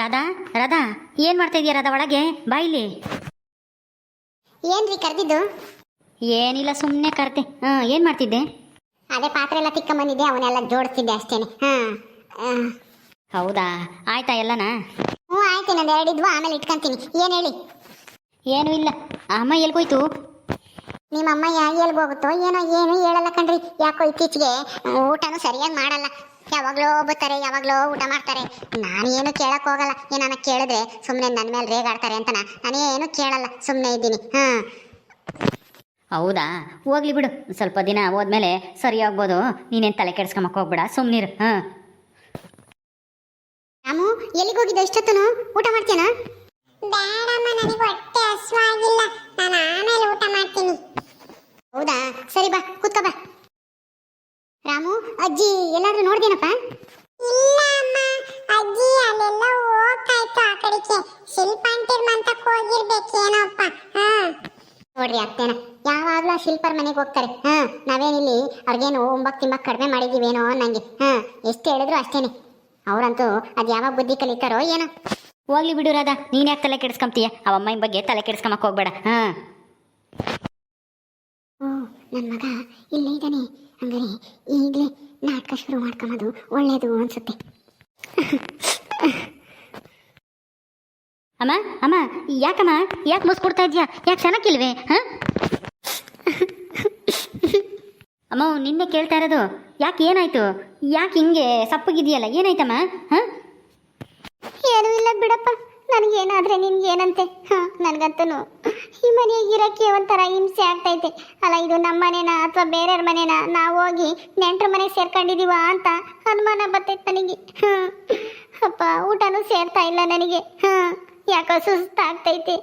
ರಾಧಾ ರಾಧಾ ಏನು ಮಾಡ್ತಾ ಇದೀಯ ರಾಧಾ ಒಳಗೆ? ಬಾಯಿಲಿ ಏನ್ರಿ ಕರ್ದಿದ್ದು? ಏನಿಲ್ಲ ಸುಮ್ಮನೆ ಕರ್ತೆ ಹಾ ಏನು ಮಾಡ್ತಿದ್ದೆ? ಅದೇ ಪಾತ್ರೆ ಎಲ್ಲ ಬಂದಿದೆ ಅವನ್ನೆಲ್ಲ ಜೋಡಿಸ್ತಿದ್ದೆ ಅಷ್ಟೇನೆ. ಹಾ ಹೌದಾ? ಆಯ್ತಾ ಎಲ್ಲನ? ಹ್ಞೂ ಆಯ್ತು ನಂದು ಎರಡಿದ್ವು ಆಮೇಲೆ ಇಟ್ಕೊಂತೀನಿ. ಏನು ಹೇಳಿ? ಏನೂ ಇಲ್ಲ. ಅಮ್ಮ ಎಲ್ಗೋಯ್ತು ನಿಮ್ಮ ಅಮ್ಮ ಎಲ್ಗೋಗುತ್ತೋ ಏನೋ ಏನು ಹೇಳಲ್ಲ ಕಣ್ರಿ. ಯಾಕೋ ಇತ್ತೀಚೆಗೆ ಊಟನೂ ಸರಿಯಾಗಿ ಮಾಡಲ್ಲ. ಯಾವಾಗಲೋ ಬರ್ತಾರೆ ಯಾವಾಗಲೋ ಊಟ ಮಾಡ್ತಾರೆ. ನಾನು ಏನು ಕೇಳಕ್ ಹೋಗಲ್ಲ. ಏನಾನ ಕೇಳಿದ್ರೆ ಸುಮ್ಮನೆ ನನ್ನ ಮೇಲೆ ರೇಗಾಡ್ತಾರೆ ಅಂತ ನಾನೇನು ಕೇಳಲ್ಲ ಸುಮ್ಮನೆ ಇದ್ದೀನಿ. ಹಾಂ. ಹೌದಾ? ಹೋಗ್ಲಿ ಬಿಡು. ಸ್ವಲ್ಪ ದಿನ ಹೋದ್ಮೇಲೆ ಸರಿ ಆಗ್ಬೋದು. ನೀನೇನು ತಲೆ ಕೆಡ್ಸ್ಕೊಂಬಕ್ ಹೋಗ್ಬಿಡ. ಸುಮ್ಮನಿರು ಹಾಂ. ರಾಮು ಎಲ್ಲಿಗೆ ಹೋಗಿದ್ದೆ? ಇಷ್ಟೊತ್ತನು ಊಟ ಮಾಡ್ತೀಯನಾ? ಬೇಡಮ್ಮ ನನಗೆ ಹೊಟ್ಟೆ ಹಸುವಾಗಿಲ್ಲ. ನಾನು ಆಮೇಲೆ ಊಟ ಮಾಡ್ತೀನಿ. ಹೌದಾ? ಸರಿ ಬಾ ಕೂತ್ಕೋ ಬಾ. ರಾಮು ಅಜ್ಜಿ ಎಲ್ಲಾದ್ರೂ ನೋಡ್ದೇನಪ್ಪ ಇಲ್ಲ ಅಮ್ಮ. ಅಜ್ಜಿ ಅಲ್ಲೆಲ್ಲ ಹೋಗ್ತಾಯ್ತು ಆ ಕಡೆಗೆ. ಶಿಲ್ಪಾಂಟಿರ್ ಮಂತಕ್ಕೆ ಹೋಗಿರ್ಬೇಕೇನೋಪ್ಪ ಹಾ. ನೋಡ್ರಿ ಅತ್ತೇನ ಯಾವಾಗ್ಲೂ ಆ ಶಿಲ್ಪರ್ ಮನೆಗೆ ಹೋಗ್ತಾರೆ. ಹಾ ನಾವೇನಿಲ್ಲಿ ಅವ್ರಿಗೇನು ಒಂಬತ್ತು ತಿಂಬಕ್ ಕಡಿಮೆ ಮಾಡಿದೀವೇನೋ ನಂಗೆ ಹಾ ಎಷ್ಟು ಹೇಳಿದ್ರು ಅಷ್ಟೇನೆ. ಅವ್ರಂತೂ ಅದ್ ಯಾವಾಗ ಬುದ್ಧಿ ಕಲಿತಾರೋ ಏನೋ. ಹೋಗ್ಲಿ ಬಿಡು ರಾಧಾ ನೀನ್ ಯಾಕೆ ತಲೆ ಕೆಡಿಸ್ಕೊಂತೀಯ? ಅವಮ್ಮನ ಬಗ್ಗೆ ತಲೆ ಕೆಡಿಸ್ಕೊಂಬಕ್ ಹೋಗ್ಬೇಡ. ಹಾಂ. ನನ್ನ ಮಗ? ಇಲ್ಲೇ ಇದ್ದಾನೆ. ಹಂಗಾರೆ ಈಗಲೇ ನಾಟಕ ಶುರು ಮಾಡ್ಕೊಂಬೋದು. ಒಳ್ಳೇದು ಅನ್ಸುತ್ತೆ. ಅಮ್ಮ ಅಮ್ಮ ಯಾಕಮ್ಮ? ಯಾಕೆ ಮುಸ್ಕೊಡ್ತಾ ಇದೀಯಾ? ಯಾಕೆ ಚೆನ್ನಾಗಿಲ್ವೇ ಹಾಂ? ಅಮ್ಮ ನಿನ್ನೆ ಕೇಳ್ತಾ ಇರೋದು. ಯಾಕೆ ಏನಾಯ್ತು? ಯಾಕೆ ಹಿಂಗೆ ಸಪ್ಪಗಿದೆಯಲ್ಲ? ಏನಾಯ್ತಮ್ಮ? ಹಾಂ? ಏನೂ ಇಲ್ಲ ಬಿಡಪ್ಪ. ನನಗೇನಾದ್ರೆ ನಿನ್ಗೆ ಏನಂತೆ ಹಾಂ ನನಗಂತೂ ಈ ಮನೆಯಾಗ ಇರೋಕ್ಕೆ ಒಂಥರ ಹಿಂಸೆ ಆಗ್ತೈತೆ. ಅಲ್ಲ, ಇದು ನಮ್ಮ ಮನೆನಾ ಅಥವಾ ಬೇರೆಯವ್ರ ಮನೆನಾ? ನಾವು ಹೋಗಿ ನೆಂಟ್ರ ಮನೆಗೆ ಸೇರ್ಕೊಂಡಿದೀವ ಅಂತ ಅನುಮಾನ ಬರ್ತೈತೆ ನನಗೆ. ಹಾಂ. ಅಪ್ಪ, ಊಟನೂ ಸೇರ್ತಾ ಇಲ್ಲ ನನಗೆ. ಹಾಂ, ಯಾಕೋ ಸುಸ್ತಾಗ್ತೈತೆ.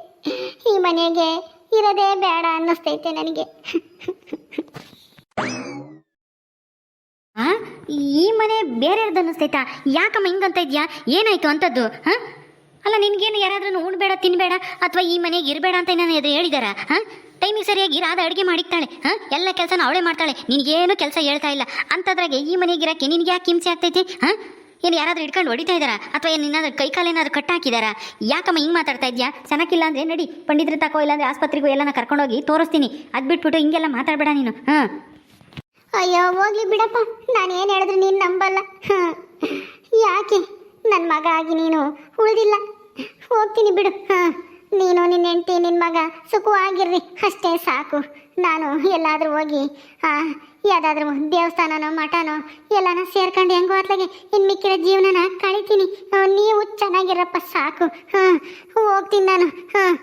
ಈ ಮನೆಗೆ ಇರೋದೇ ಬೇಡ ಅನ್ನಿಸ್ತೈತೆ ನನಗೆ. ಈ ಮನೆ ಬೇರೆಯವ್ರದ್ದು ಅನ್ನಿಸ್ತೈತಾ? ಯಾಕಮ್ಮ ಹಿಂಗಂತ ಇದೆಯಾ? ಏನಾಯ್ತು ಅಂಥದ್ದು ಹಾಂ? ಅಲ್ಲ, ನಿನ್ಗೇನು ಯಾರಾದ್ರೂ ಉಣ್ಬೇಡ, ತಿನ್ಬೇಡ ಅಥವಾ ಈ ಮನೆಗೆ ಇರಬೇಡ ಅಂತ ನಾನು ಎದುರು ಹೇಳಿದಾರ? ಟೈಮಿಗೆ ಸರಿಯಾಗಿ ಇರಾದ ಅಡುಗೆ ಮಾಡಿಕ್ತಾಳೆ. ಹಾಂ? ಎಲ್ಲ ಕೆಲಸನ ಅವಳೇ ಮಾಡ್ತಾಳೆ. ನಿನಗೇನು ಕೆಲಸ ಹೇಳ್ತಾ ಇಲ್ಲ. ಅಂಥದ್ರಾಗೆ ಈ ಮನೆಗೆ ಇರಕ್ಕೆ ನಿನಗೆ ಯಾಕೆ ಹಿಂಸೆ ಆಗ್ತೈತಿ? ಹಾಂ? ಏನು ಯಾರಾದರೂ ಹಿಡ್ಕೊಂಡು ಹೊಡಿತಾ ಇದ್ದಾರಾ ಅಥವಾ ಏನು ನಿನ್ನಾದ್ರೂ ಕೈ ಕಾಲು ಏನಾದ್ರು ಕಟ್ ಹಾಕಿದಾರಾ? ಯಾಕಮ್ಮ ಹಿಂಗೆ ಮಾತಾಡ್ತಾ ಇದೆಯಾ? ಚೆನ್ನಾಗಿಲ್ಲ ಅಂದರೆ ನಡಿ ಪಂಡಿತರ ತಕೋ ಇಲ್ಲಾಂದ್ರೆ ಆಸ್ಪತ್ರೆಗೂ ಎಲ್ಲನ ಕರ್ಕೊಂಡೋಗಿ ತೋರಿಸ್ತೀನಿ. ಅದು ಬಿಟ್ಬಿಟ್ಟು ಹಿಂಗೆಲ್ಲ ಮಾತಾಡಬೇಡ ನೀನು. ಹಾಂ? ಅಯ್ಯೋ, ಹೋಗ್ಲಿ ಬಿಡಪ್ಪ. ನಾನು ಏನು ಹೇಳಿದ್ರೆ ನೀನು ನಂಬಲ್ಲ. ಹಾಂ. ಯಾಕೆ? ನನ್ನ ಮಗ ಆಗಿ ನೀನು ಉಳಿದಿಲ್ಲ. ಹೋಗ್ತೀನಿ ಬಿಡು. ಹಾಂ, ನೀನು ನಿನ್ನ ಹೆಂಡತಿ ನಿನ್ನ ಮಗ ಸುಖವಾಗಿರ್ರಿ. ಅಷ್ಟೇ ಸಾಕು. ನಾನು ಎಲ್ಲಾದರೂ ಹೋಗಿ ಯಾವುದಾದ್ರೂ ದೇವಸ್ಥಾನನೋ, ಮಠನೋ, ಎಲ್ಲನೂ ಸೇರ್ಕೊಂಡು ಹೆಂಗೋ ಅತ್ಲಾಗೆ ಇನ್ನು ಮಿಕ್ಕಿರೋ ಜೀವನನ ಕಳಿತೀನಿ. ನೀವು ಚೆನ್ನಾಗಿರಪ್ಪ, ಸಾಕು. ಹಾಂ, ಹೋಗ್ತೀನಿ ನಾನು. ಹಾಂ.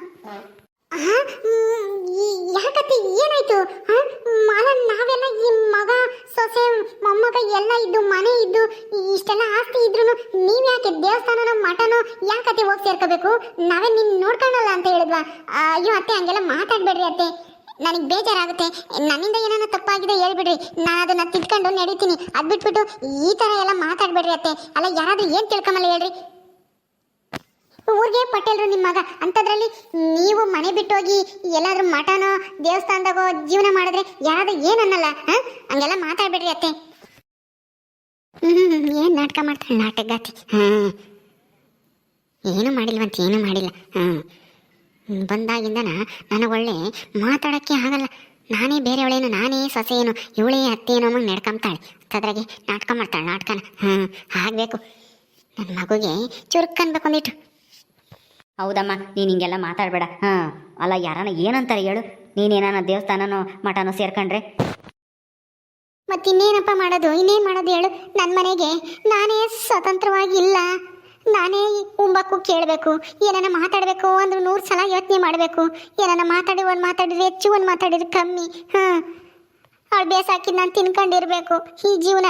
ಯಾಕತ್ತೆ? ಏನಾಯ್ತು? ಮಾಲ ನಾವೆಲ್ಲ ಈ ಮೊಮ್ಮಗ ಎಲ್ಲ ಇದ್ದು, ಮನೆ ಇದ್ದು ಇಷ್ಟೆಲ್ಲ ಆಸ್ತಿ ಇದ್ರು ನೀವ್ ಯಾಕೆ ದೇವಸ್ಥಾನನೋ, ಮಠನೋ ಯಾಕತ್ತೆ ಹೋಗಿ ಸೇರ್ಕೋಬೇಕು? ನಾವೇ ನಿನ್ ನೋಡ್ಕೊಳಲ್ಲ ಅಂತ ಹೇಳಿದ್ವಾ? ಅಯ್ಯೋ ಅತ್ತೆ, ಹಂಗೆಲ್ಲ ಮಾತಾಡ್ಬೇಡ್ರಿ ಅತ್ತೆ. ನನಗೆ ಬೇಜಾರಾಗುತ್ತೆ. ನನ್ನಿಂದ ಏನಾನ ತಪ್ಪಾಗಿದೆ ಹೇಳ್ಬಿಡ್ರಿ. ನಾನು ಅದನ್ನ ತಿದ್ಕೊಂಡು ನಡೀತೀನಿ. ಅದ್ ಬಿಟ್ಬಿಟ್ಟು ಈ ತರ ಎಲ್ಲ ಮಾತಾಡ್ಬೇಡ್ರಿ ಅತ್ತೆ. ಅಲ್ಲ, ಯಾರಾದ್ರೂ ಏನ್ ತಿಳ್ಕೊಂಬಲ್ಲ ಹೇಳ್ರಿ. ಊರಿಗೆ ಪಟೇಲ್ರು ನಿಮ್ಮ ಮಗ. ಅಂಥದ್ರಲ್ಲಿ ನೀವು ಮನೆ ಬಿಟ್ಟೋಗಿ ಎಲ್ಲಾದ್ರೂ ಮಠನೋ, ದೇವಸ್ಥಾನದಾಗೋ ಜೀವನ ಮಾಡಿದ್ರೆ ಯಾರಾದ್ರೂ ಏನನ್ನಲ್ಲ, ಹಾಂ? ಹಂಗೆಲ್ಲ ಮಾತಾಡ್ಬೇಡ್ರಿ ಅತ್ತೆ. ಏನು ನಾಟಕ ಮಾಡ್ತಾಳೆ ನಾಟಕಗಾತಿ ಹಾಂ ಏನು ಮಾಡಿಲ್ವಂತ ಏನು ಮಾಡಿಲ್ಲ. ಹಾಂ ಬಂದಾಗಿಂದನ ನನಗೆ ಒಳ್ಳೆ ಮಾತಾಡೋಕ್ಕೆ ಆಗಲ್ಲ. ನಾನೇ ಬೇರೆಯವಳೇನು, ನಾನೇ ಏನು ಇವಳೇ ಅತ್ತೆ ಏನೋ ಮಗ ನಡ್ಕೊಂತಾಳೆ ಅದ್ರಾಗೆ ನಾಟಕ ಮಾಡ್ತಾಳೆ, ನಾಟಕನ. ಹ್ಞೂ ಆಗಬೇಕು. ನನ್ನ ಮಗುಗೆ ಚುರುಕನ್ಬೇಕು ಒಂದಿಟ್ಟು. ಹೌದಮ್ಮ, ನೀನು ಹಿಂಗೆಲ್ಲ ಮಾತಾಡಬೇಡ. ಹಾಂ ಅಲ್ಲ ಯಾರನ್ನ ಏನಂತಾರೆ ಹೇಳು. ನೀನೇನಾನ ದೇವಸ್ಥಾನನೋ ಮಠನೋ ಸೇರ್ಕೊಂಡ್ರೆ. ಮತ್ತಿನ್ನೇನಪ್ಪ ಮಾಡೋದು? ಇನ್ನೇನು ಮಾಡೋದು ಹೇಳು? ನನ್ನ ಮನೆಗೆ ನಾನೇ ಸ್ವತಂತ್ರವಾಗಿ ಇಲ್ಲ ನಾನೇ ಉಂಬಕ್ಕು ಕೇಳಬೇಕು. ಏನಾನ ಮಾತಾಡಬೇಕು ಅಂದ್ರೆ ನೂರು ಸಲ ಯೋಚನೆ ಮಾಡಬೇಕು. ಏನಾನ ಮಾತಾಡಿ ಒಂದು ಮಾತಾಡಿದ್ರೆ ಹೆಚ್ಚು ಒಂದು ಮಾತಾಡಿದ್ರೆ ಕಮ್ಮಿ. ಹಾಂ. ಅವಳು ಬೇಸಾಕಿ ನಾನು ತಿನ್ಕೊಂಡಿರಬೇಕು. ಈ ಜೀವನ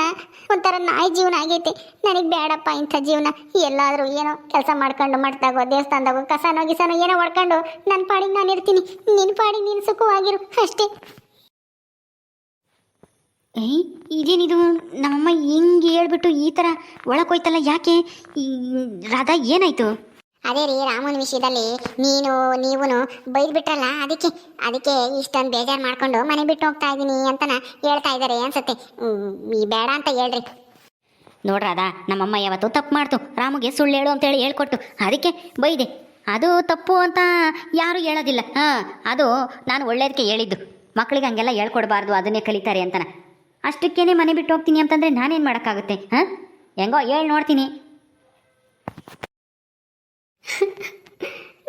ಒಂಥರ ನಾಯಿ ಜೀವನ ಆಗೈತೆ. ನನಗೆ ಬೇಡಪ್ಪ ಇಂಥ ಜೀವನ. ಎಲ್ಲಾದರೂ ಏನೋ ಕೆಲಸ ಮಾಡ್ಕೊಂಡು ಮಾಡ್ತಾಗೋ ದೇವಸ್ಥಾನದಾಗೋ, ಕಸನೋ ಗಿಸನೋ ಏನೋ ಹೊಡ್ಕೊಂಡು ನನ್ನ ಪಾಡಿಗೆ ನಾನು ಇರ್ತೀನಿ. ನಿನ್ನ ಪಾಡಿಗೆ ನೀನು ಸುಖವಾಗಿರು. ಅಷ್ಟೇ. ಏಯ್ ಇದೇನಿದು? ನಮ್ಮಮ್ಮ ಹಿಂಗೆ ಹೇಳ್ಬಿಟ್ಟು ಈ ಥರ ಒಳಕೋಯ್ತಲ್ಲ ಯಾಕೆ? ಈ ರಾಧಾ ಏನಾಯ್ತು? ಅದೇ ರೀ ರಾಮನ ವಿಷಯದಲ್ಲಿ ನೀನು ನೀವು ಬೈದ್ ಬಿಟ್ರಲ್ಲ ಅದಕ್ಕೆ ಅದಕ್ಕೆ ಇಷ್ಟೊಂದು ಬೇಜಾರು ಮಾಡ್ಕೊಂಡು ಮನೆ ಬಿಟ್ಟು ಹೋಗ್ತಾ ಇದ್ದೀನಿ ಅಂತನ ಹೇಳ್ತಾ ಇದ್ದಾರೆ ಅನ್ಸುತ್ತೆ. ಈ ಬೇಡ ಅಂತ ಹೇಳ್ರಿ. ನೋಡ್ರಾದ ನಮ್ಮಮ್ಮ ಯಾವತ್ತು ತಪ್ಪು ಮಾಡ್ತು. ರಾಮಗೆ ಸುಳ್ಳು ಹೇಳು ಅಂತೇಳಿ ಹೇಳ್ಕೊಟ್ಟು ಅದಕ್ಕೆ ಬೈದೆ. ಅದು ತಪ್ಪು ಅಂತ ಯಾರು ಹೇಳೋದಿಲ್ಲ. ಹಾಂ ಅದು ನಾನು ಒಳ್ಳೇದಕ್ಕೆ ಹೇಳಿದ್ದು. ಮಕ್ಕಳಿಗೆ ಹಂಗೆಲ್ಲ ಹೇಳ್ಕೊಡ್ಬಾರ್ದು ಅದನ್ನೇ ಕಲಿತಾರೆ ಅಂತನ. ಅಷ್ಟಕ್ಕೇನೆ ಮನೆ ಬಿಟ್ಟು ಹೋಗ್ತೀನಿ ಅಂತಂದರೆ ನಾನೇನು ಮಾಡೋಕ್ಕಾಗುತ್ತೆ, ಹಾಂ? ಹೆಂಗೋ ಹೇಳಿ ನೋಡ್ತೀನಿ.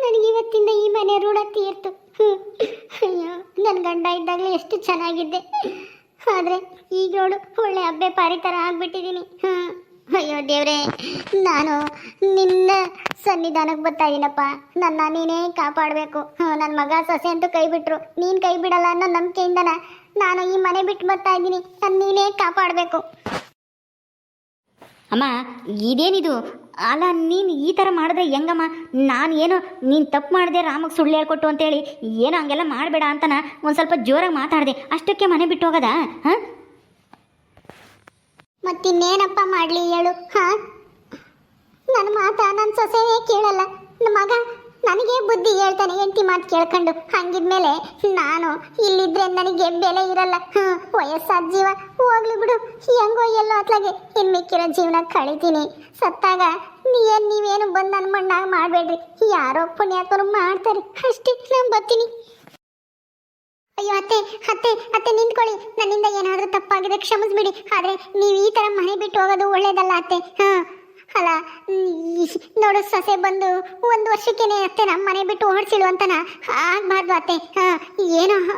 ನನಗೆ ಇವತ್ತಿಂದ ಈ ಮನೆ ಋಣ ತೀರ್ತು. ಅಯ್ಯೋ ನನ್ನ ಗಂಡ ಇದ್ದಾಗಲೇ ಎಷ್ಟು ಚೆನ್ನಾಗಿದ್ದೆ. ಆದರೆ ಈಗ ನೋಡು, ಒಳ್ಳೆ ಹಬ್ಬೆ ಪಾರಿ ಥರ ಆಗಿಬಿಟ್ಟಿದ್ದೀನಿ ಹಾಂ. ಅಯ್ಯೋ ದೇವ್ರೆ, ನಾನು ನಿನ್ನ ಸನ್ನಿಧಾನಕ್ಕೆ ಬರ್ತಾ ಇದೀನಪ್ಪ. ನನ್ನ ನೀನೇ ಕಾಪಾಡಬೇಕು. ನನ್ನ ಮಗ ಸೊಸೆ ಅಂತೂ ಕೈ ಬಿಟ್ಟರು ನೀನು ಕೈ ಬಿಡಲ್ಲ ಅನ್ನೋ ನಂಬಿಕೆಯಿಂದನ ನಾನು ಈ ಮನೆ ಬಿಟ್ಟು ಬರ್ತಾ ಇದ್ದೀನಿ. ನನ್ನ ನೀನೇ ಕಾಪಾಡಬೇಕು. ಅಮ್ಮ ಇದೇನಿದು? ಅಲ್ಲ ನೀನು ಈ ಥರ ಮಾಡಿದ್ರೆ ಹೆಂಗಮ್ಮ? ನಾನು ಏನು ನೀನು ತಪ್ಪು ಮಾಡಿದೆ ರಾಮಗೆ ಸುಳ್ಳು ಹೇಳ್ಕೊಟ್ಟು ಅಂತೇಳಿ ಏನು ಹಂಗೆಲ್ಲ ಮಾಡಬೇಡ ಅಂತನ ಒಂದು ಸ್ವಲ್ಪ ಜೋರಾಗಿ ಮಾತಾಡಿದೆ. ಅಷ್ಟಕ್ಕೆ ಮನೆ ಬಿಟ್ಟು ಹೋಗೋದಾ? ಹಾಂ? ಮತ್ತಿನ್ನೇನಪ್ಪ ಮಾಡಲಿ ಹೇಳು ಹಾಂ? ನನ್ನ ಮಾತಾ ನನ್ನ ಸೊಸೆನೇ ಕೇಳಲ್ಲ. ನನ್ನ ಮಗ ನನಗೆ ಬುದ್ಧಿ ಹೇಳ್ತಾನೆ, ಹೆಂಡತಿ ಮಾತು ಕೇಳ್ಕೊಂಡು. ಹಂಗಿದ್ಮೇಲೆ ನಾನು ಇಲ್ಲಿದ್ರೆ ನನಗೆ ಬೆಲೆ ಇರಲ್ಲ. ಹಾಂ, ವಯಸ್ಸಾದ ಜೀವ. ಹೋಗ್ಲಿ ಬಿಡು. ಹೆಂಗೋ ಎಲ್ಲೋ ಅತ್ಲಾಗೆ. ಇನ್ ಮಿಕ್ಕಿರೋ ಜೀವನ ಕಳಿತೀನಿ. ಸತ್ತಾಗ ಏನು ನೀವೇನು ಬಂದು ನನ್ನ ಮಣ್ಣಾಗ ಮಾಡಬೇಡ್ರಿ. ಯಾರೋ ಪುಣ್ಯಾತ್ಮರು ಮಾಡ್ತಾರೆ. ಅಷ್ಟೇ ನಾನು ಬರ್ತೀನಿ. ಅಯ್ಯೋ, ಅತ್ತೆ ಅತ್ತೆ ಅತ್ತೆ, ನಿಂತ್ಕೊಳ್ಳಿ. ನನ್ನಿಂದ ಏನಾದರೂ ತಪ್ಪಾಗಿದೆ, ಕ್ಷಮಿಸ್ಬಿಡಿ. ಆದರೆ ನೀವು ಈ ಥರ ಮನೆ ಬಿಟ್ಟು ಹೋಗೋದು ಒಳ್ಳೇದಲ್ಲ, ಅತ್ತೆ. ಹಾಂ. ಅಲ್ಲ ನೋಡು ಸೊಸೆ ಬಂದು ಒಂದು ವರ್ಷಕ್ಕೇನೆ ಅತ್ತೆ ನಮ್ಮ ಮನೆ ಬಿಟ್ಟು ಓಡಿಸಿಳು ಅಂತನ? ಆಗ್ಬಾರ್ದು ಅತ್ತೆ. ಏನು ಏನೋ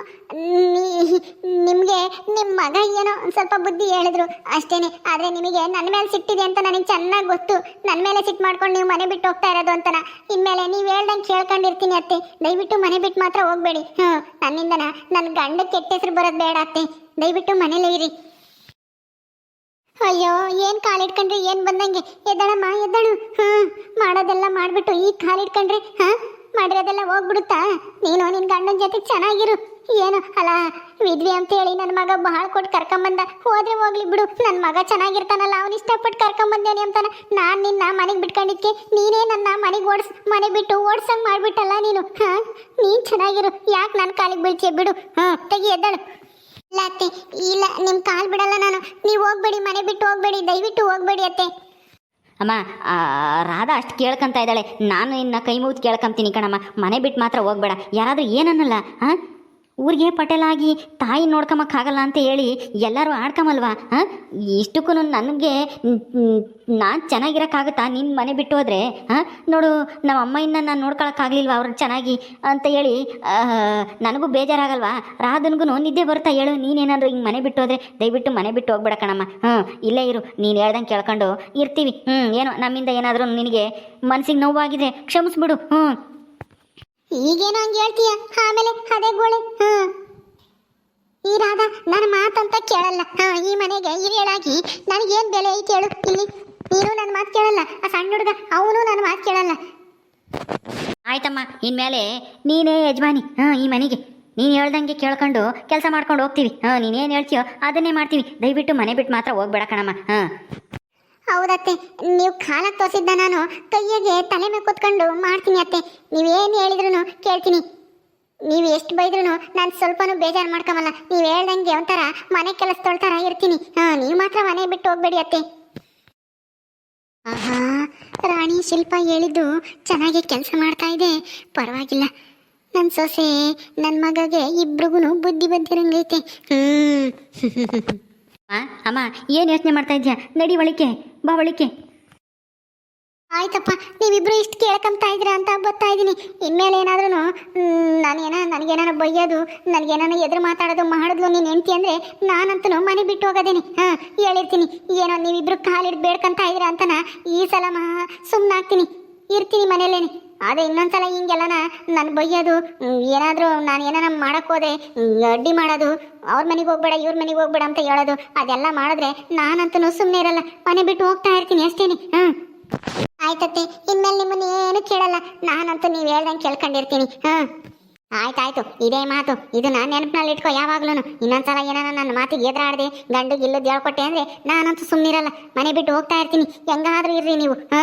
ನಿಮಗೆ ನಿಮ್ಮ ಮಗ ಏನೋ ಒಂದು ಸ್ವಲ್ಪ ಬುದ್ಧಿ ಹೇಳಿದ್ರು ಅಷ್ಟೇನೆ. ಆದರೆ ನಿಮಗೆ ನನ್ನ ಮೇಲೆ ಸಿಟ್ಟಿದೆ ಅಂತ ನನಗೆ ಚೆನ್ನಾಗಿ ಗೊತ್ತು. ನನ್ನ ಮೇಲೆ ಸಿಟ್ಟು ಮಾಡ್ಕೊಂಡು ನೀವು ಮನೆ ಬಿಟ್ಟು ಹೋಗ್ತಾ ಇರೋದು ಅಂತನ. ಇನ್ಮೇಲೆ ನೀವು ಹೇಳ್ದಂಗೆ ಕೇಳ್ಕೊಂಡಿರ್ತೀನಿ ಅತ್ತೆ. ದಯವಿಟ್ಟು ಮನೆ ಬಿಟ್ಟು ಮಾತ್ರ ಹೋಗ್ಬೇಡಿ. ಹ್ಞೂ ನನ್ನಿಂದನ ನನ್ನ ಗಂಡ ಕೆಟ್ಟ ಹೆಸರು ಬರೋದು ಬೇಡ ಅತ್ತೆ. ದಯವಿಟ್ಟು ಮನೇಲೇ ಇರಿ. ಅಯ್ಯೋ, ಏನ್ ಕಾಲಿಟ್ಕೊಂಡ್ರಿ? ಏನ್ ಬಂದಂಗೆ? ಎದ್ದಳಮ್ಮ, ಎದ್ದಳು. ಹಾಂ ಮಾಡೋದೆಲ್ಲ ಮಾಡ್ಬಿಟ್ಟು ಈಗ ಕಾಲಿಟ್ಕೊಂಡ್ರಿ, ಹಾ? ಮಾಡಿರೋದೆಲ್ಲ ಹೋಗ್ಬಿಡುತ್ತಾ? ನೀನು ನಿನ್ನ ಗಂಡನ ಜೊತೆ ಚೆನ್ನಾಗಿರು. ಏನು, ಅಲ್ಲ, ವಿದ್ವಿ ಅಂತೇಳಿ ನನ್ನ ಮಗ ಬಹಳ ಕೊಟ್ಟು ಕರ್ಕೊಂಬಂದ, ಹೋದ್ರೆ ಹೋಗ್ಲಿ ಬಿಡು. ನನ್ನ ಮಗ ಚೆನ್ನಾಗಿರ್ತಾನಲ್ಲ, ಅವ್ನು ಇಷ್ಟಪಟ್ಟು ಕರ್ಕೊಂಬಂದೇನಿ ಅಂತಾನೆ. ನಾನು ನಿನ್ನ ಮನೆಗೆ ಬಿಟ್ಕೊಂಡಿದ್ಕೆ, ನೀನೇ ನನ್ನ ಮನೆಗೆ ಓಡಿಸ್, ಮನೆ ಬಿಟ್ಟು ಓಡ್ಸಂಗೆ ಮಾಡ್ಬಿಟ್ಟಲ್ಲ ನೀನು, ಹಾಂ? ನೀನು ಚೆನ್ನಾಗಿರು. ಯಾಕೆ ನನ್ನ ಕಾಲಿಗೆ ಬೀಳ್ತೀಯ ಬಿಡು? ಹಾಂ ತೆಗಿ ಎದ್ದಳು. ಇಲ್ಲ ಅತ್ತೆ ಇಲ್ಲ ನಿಮ್ ಕಾಲ್ ಬಿಡಲ್ಲ ನಾನು. ನೀವು ಹೋಗ್ಬೇಡಿ ಮನೆ ಬಿಟ್ಟು ಹೋಗ್ಬೇಡಿ ದಯವಿಟ್ಟು ಹೋಗ್ಬೇಡಿ ಅತ್ತೆ. ಅಮ್ಮ ಆ, ರಾಧಾ ಅಷ್ಟು ಕೇಳ್ಕೊಂತ ಇದ್ದಾಳೆ. ನಾನು ಇನ್ನು ಕೈ ಮುಗಿದು ಕೇಳ್ಕೊಂತೀನಿ ಕಣಮ್ಮ. ಮನೆ ಬಿಟ್ಟು ಮಾತ್ರ ಹೋಗ್ಬೇಡ. ಯಾರಾದರೂ ಏನನ್ನಲ್ಲ ಹಾಂ ಊರಿಗೆ ಪಟೇಲಾಗಿ ತಾಯಿ ನೋಡ್ಕೊಂಬಕ್ಕಾಗಲ್ಲ ಅಂತ ಹೇಳಿ ಎಲ್ಲರೂ ಆಡ್ಕಮಲ್ವಾ, ಹಾಂ? ಇಷ್ಟಕ್ಕೂ ನನಗೆ ನಾನು ಚೆನ್ನಾಗಿರೋಕ್ಕಾಗುತ್ತಾ? ನಿನ್ನ ಮನೆ ಬಿಟ್ಟು ಹೋದ್ರೆ, ಹಾಂ? ನೋಡು ನಮ್ಮ ಅಮ್ಮಯಿಂದ ನಾನು ನೋಡ್ಕೊಳಕ್ಕಾಗಲಿಲ್ವಾ ಅವ್ರು ಚೆನ್ನಾಗಿ ಅಂತ ಹೇಳಿ ನನಗೂ ಬೇಜಾರಾಗಲ್ವಾ? ರಾಧನ್ಗೂ ನಿದ್ದೆ ಬರ್ತಾ ಹೇಳು, ನೀನೇನಾದರೂ ಹಿಂಗೆ ಮನೆ ಬಿಟ್ಟು ಹೋದ್ರೆ, ದಯವಿಟ್ಟು ಮನೆ ಬಿಟ್ಟು ಹೋಗ್ಬೇಡ ಕಣಮ್ಮ ಹ್ಞೂ ಇಲ್ಲೇ ಇರು, ನೀನು ಹೇಳ್ದಂಗೆ ಕೇಳ್ಕೊಂಡು ಇರ್ತೀವಿ ಹ್ಞೂ ಏನೋ ನಮ್ಮಿಂದ ಏನಾದರೂ ನಿನಗೆ ಮನಸ್ಸಿಗೆ ನೋವಾಗಿದೆ, ಕ್ಷಮಿಸ್ಬಿಡು ಹ್ಞೂ ಈಗೇನೋ ಹಂಗೆ ಹೇಳ್ತೀಯ? ಆಮೇಲೆ ಅದೇ ಗೋಳೆ. ಹಾ. ಈ ರಾಧ ನನ್ನ ಮಾತಂತ ಕೇಳಲ್ಲ. ಹಾ, ಈ ಮನೆಗೆ ಹಿರಿಯಳಾಗಿ ನನಗೇನು ಬೆಲೆ ಐತಿ ಹೇಳು ಇಲ್ಲಿ. ನೀನು ನನ್ನ ಮಾತು ಕೇಳಲ್ಲ. ಆ ಸಣ್ಣ ಹುಡುಗ, ಅವನು ನನ್ನ ಮಾತು ಕೇಳಲ್ಲ. ಆಯ್ತಮ್ಮ, ಇನ್ಮೇಲೆ ನೀನೇ ಯಜಮಾನಿ. ಹಾಂ, ಈ ಮನೆಗೆ. ನೀನು ಹೇಳ್ದಂಗೆ ಕೇಳ್ಕೊಂಡು ಕೆಲಸ ಮಾಡ್ಕೊಂಡು ಹೋಗ್ತೀವಿ. ಹಾಂ ನೀನೇನು ಹೇಳ್ತೀಯೋ ಅದನ್ನೇ ಮಾಡ್ತೀವಿ. ದಯವಿಟ್ಟು ಮನೆ ಬಿಟ್ಟು ಮಾತ್ರ ಹೋಗ್ಬೇಡ ಕಣಮ್ಮ. ಹಾಂ. ಹೌದತ್ತೆ. ನೀವು ಕಾಲಕ್ಕೆ ತೋರಿಸಿದ್ದ ನಾನು ಕೈಯಿಗೆ ತಲೆ ಮೇಲೆ ಕೂತ್ಕೊಂಡು ಮಾಡ್ತೀನಿ ಅತ್ತೆ. ನೀವೇನು ಹೇಳಿದ್ರು ಕೇಳ್ತೀನಿ. ನೀವು ಎಷ್ಟು ಬೈದ್ರು ನಾನು ಸ್ವಲ್ಪನೂ ಬೇಜಾರು ಮಾಡ್ಕೊಂಬಲ್ಲ ನೀವು ಹೇಳ್ದಂಗೆ ಒಂಥರ ಮನೆ ಕೆಲಸ ತೊಳ್ತಾರ ಇರ್ತೀನಿ. ಹಾಂ, ನೀವು ಮಾತ್ರ ಮನೆ ಬಿಟ್ಟು ಹೋಗ್ಬೇಡಿ ಅತ್ತೆ. ಆಹಾ, ರಾಣಿ ಶಿಲ್ಪ ಹೇಳಿದ್ದು ಚೆನ್ನಾಗಿ ಕೆಲಸ ಮಾಡ್ತಾ ಇದೆ. ಪರವಾಗಿಲ್ಲ. ನನ್ನ ಸೊಸೆ ನನ್ನ ಮಗಗೆ ಇಬ್ರಿಗೂ ಬುದ್ಧಿ ಬಂದಿರಂಗೈತೆ ಹ್ಞೂ ಅಮ್ಮ ಏನು ಯೋಚನೆ ಮಾಡ್ತಾ ಇದೆಯಾ? ನಡಿ ಬಾ ಒಳಿಕೆ ಆಯ್ತಪ್ಪ, ನೀವಿಬ್ರು ಇಷ್ಟು ಕೇಳ್ಕೊಂತ ಇದ್ದೀರಾ ಅಂತ ಬರ್ತಾ ಇದ್ದೀನಿ. ಇನ್ಮೇಲೆ ಏನಾದ್ರೂ ನಾನೇನ ನನಗೇನಾರ ಬೈಯೋದು ನನಗೇನಾರ ಎದುರು ಮಾತಾಡೋದು, ಮಾಡಿದ್ಲು ನೀನು ಹೆಂಡ್ತಿ ಅಂದರೆ ನಾನಂತೂ ಮನೆ ಬಿಟ್ಟು ಹೋಗೋದೇನಿ. ಹಾಂ, ಹೇಳಿರ್ತೀನಿ. ಏನೋ ನೀವಿಬ್ರು ಕಾಲಿಡ್ ಬೇಡ್ಕೊಂತ ಇದ್ದೀರಾ ಅಂತನ ಈ ಸಲ ಮಾ ಸುಮ್ಮನಾಗ್ತೀನಿ ಇರ್ತೀನಿ ಮನೇಲೇನೆ ಅದೇ ಇನ್ನೊಂದ್ಸಲ ಹಿಂಗೆಲ್ಲನ ನನ್ನ ಬೈಯೋದು ಏನಾದರೂ ನಾನು ಏನಾರ ಮಾಡಕ್ಕೆ ಹೋದೆ ಅಡ್ಡಿ ಮಾಡೋದು, ಅವ್ರ ಮನೆಗೆ ಹೋಗ್ಬೇಡ, ಇವ್ರ ಮನೆಗೆ ಹೋಗ್ಬೇಡ ಅಂತ ಹೇಳೋದು, ಅದೆಲ್ಲ ಮಾಡಿದ್ರೆ ನಾನಂತೂ ಸುಮ್ಮನೆ ಇರಲ್ಲ. ಮನೆ ಬಿಟ್ಟು ಹೋಗ್ತಾ ಇರ್ತೀನಿ ಅಷ್ಟೇನೆ, ಹಾಂ. ಆಯ್ತತ್ತೆ, ಇನ್ಮೇಲೆ ನಿಮ್ಮನ್ನ ಏನು ಕೇಳಲ್ಲ, ನಾನಂತೂ ನೀವು ಹೇಳ್ದಂಗೆ ಕೇಳ್ಕೊಂಡಿರ್ತೀನಿ, ಹಾಂ. ಆಯ್ತಾಯ್ತು, ಇದೇ ಮಾತು ಇದು ನಾನು ನೆನಪಿನಲ್ಲಿ ಇಟ್ಕೋ ಯಾವಾಗ್ಲೂ ಇನ್ನೊಂದ್ಸಲ ಏನಾರ ನನ್ನ ಮಾತಿಗೆ ಎದುರಾಡ್ದೆ, ಗಂಡು ಇಲ್ಲದ ಹೇಳ್ಕೊಟ್ಟೆ ಅಂದ್ರೆ ನಾನಂತೂ ಸುಮ್ಮನಿರಲ್ಲ ಮನೆ ಬಿಟ್ಟು ಹೋಗ್ತಾ ಇರ್ತೀನಿ, ಹೆಂಗಾದ್ರೂ ಇರ್ರಿ ನೀವು, ಹಾ.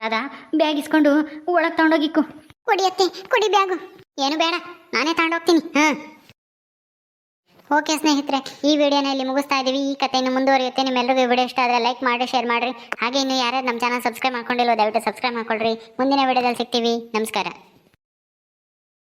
ಅದ, ಬ್ಯಾಗ್ ಇಸ್ಕೊಂಡು ಒಳಗೆ ತಗೊಂಡೋಗಿಕ್ಕು. ಕುಡಿಯತ್ತೆ ಕುಡಿ ಬ್ಯಾಗು. ಏನು ಬೇಡ, ನಾನೇ ತಗೊಂಡೋಗ್ತೀನಿ. ಹಾ. ಓಕೆ ಸ್ನೇಹಿತರೆ, ಈ ವಿಡಿಯೋನ ಇಲ್ಲಿ ಮುಗಿಸ್ತಾ ಇದ್ದೀವಿ ಈ ಕಥೆಯನ್ನು ಮುಂದುವರಿಯುತ್ತೆ. ನಿಮ್ಮೆಲ್ಲರಿಗೂ ವಿಡಿಯೋ ಇಷ್ಟ ಆದರೆ ಲೈಕ್ ಮಾಡಿ, ಶೇರ್ ಮಾಡಿರಿ. ಹಾಗೆ ಇನ್ನು ಯಾರ್ಯಾರು ನಮ್ಮ ಚಾನಲ್ ಸಬ್ಸ್ಕ್ರೈಬ್ ಮಾಡ್ಕೊಂಡಿಲ್ಲ ದಯವಿಟ್ಟು ಸಬ್ಸ್ಕ್ರೈಬ್ ಮಾಡ್ಕೊಳ್ರಿ. ಮುಂದಿನ ವಿಡಿಯೋದಲ್ಲಿ ಸಿಗ್ತೀವಿ. ನಮಸ್ಕಾರ.